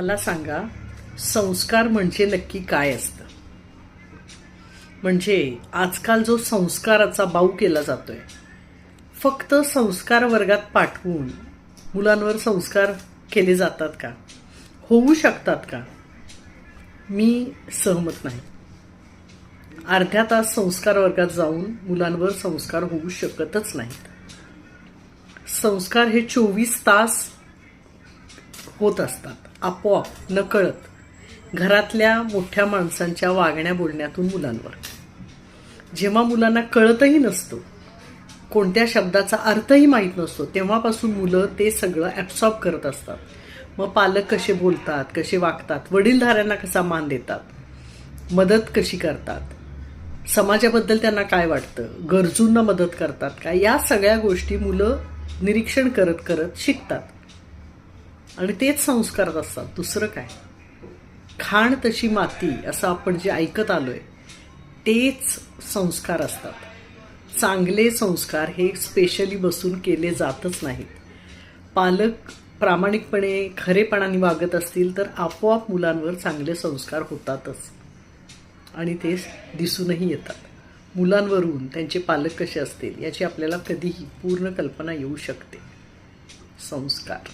मला सांगा संस्कार म्हणजे नक्की काय असतं? म्हणजे आजकाल जो संस्काराचा बाऊ केला जातोय फक्त संस्कार वर्गात पाठवून मुलांवर संस्कार केले जातात का? होऊ शकतात का? मी सहमत नाही. अर्ध्या तास संस्कार वर्गात जाऊन मुलांवर संस्कार होऊ शकतच नाहीत. संस्कार हे चोवीस तास होत असतात. आपोआप नकळत घरातल्या मोठ्या माणसांच्या वागण्या बोलण्यातून मुलांवर. जेव्हा मुलांना कळतही नसतो कोणत्या शब्दाचा अर्थही माहीत नसतो तेव्हापासून मुलं ते सगळं ॲब्सॉर्ब करत असतात. मग पालक कसे बोलतात कसे वागतात वडीलधाऱ्यांना कसा मान देतात मदत कशी करतात समाजाबद्दल त्यांना काय वाटतं गरजूंना मदत करतात का या सगळ्या गोष्टी मुलं निरीक्षण करत करत शिकतात. आणि तेच संस्कार असतात. दुसरं काय? खाण तशी माती असं आपण जे ऐकत आलो आहे तेच संस्कार असतात. चांगले संस्कार हे स्पेशली बसून केले जातच नाहीत. पालक प्रामाणिकपणे खरेपणाने वागत असतील तर आपोआप मुलांवर चांगले संस्कार होतातच. आणि ते दिसूनही येतात. मुलांवरून त्यांचे पालक कसे असतील याची आपल्याला कधीही पूर्ण कल्पना येऊ शकते. संस्कार.